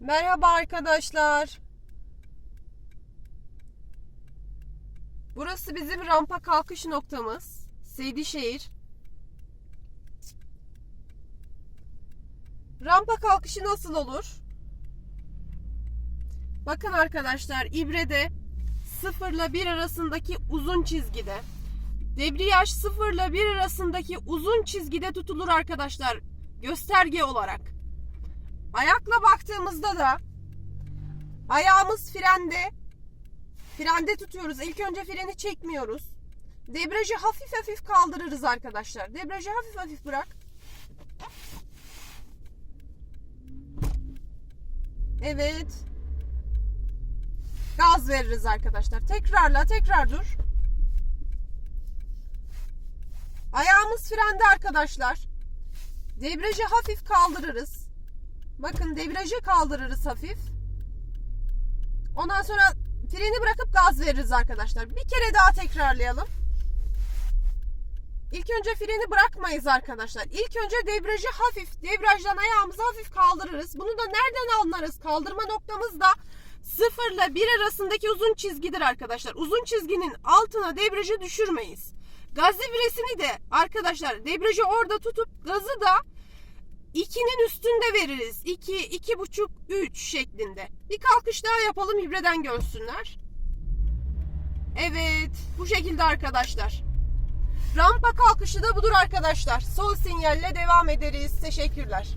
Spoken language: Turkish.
Merhaba arkadaşlar. Burası bizim rampa kalkış noktamız. Seydişehir. Rampa kalkışı nasıl olur? Bakın arkadaşlar ibrede 0 ile 1 arasındaki uzun çizgide. Debriyaj 0 ile 1 arasındaki uzun çizgide tutulur arkadaşlar. Gösterge olarak. Ayakla baktığımızda da ayağımız frende. Frende tutuyoruz. İlk önce freni çekmiyoruz. Debriyajı hafif hafif kaldırırız arkadaşlar. Debriyajı hafif hafif bırak. Evet. Gaz veririz arkadaşlar. Tekrarla tekrar dur. Ayağımız frende arkadaşlar. Debriyajı hafif kaldırırız. Bakın debriyajı kaldırırız hafif. Ondan sonra freni bırakıp gaz veririz arkadaşlar. Bir kere daha tekrarlayalım. İlk önce freni bırakmayız arkadaşlar. İlk önce debriyajı hafif, debriyajdan ayağımızı hafif kaldırırız. Bunu da nereden anlarız? Kaldırma noktamız da 0 ile 1 arasındaki uzun çizgidir arkadaşlar. Uzun çizginin altına debriyajı düşürmeyiz. Gaz devresini de arkadaşlar debriyajı orada tutup gazı da 2'nin üstünde veririz. 2, 2,5, 3 şeklinde. Bir kalkış daha yapalım ibreden görsünler. Evet bu şekilde arkadaşlar. Rampa kalkışı da budur arkadaşlar. Sol sinyalle devam ederiz. Teşekkürler.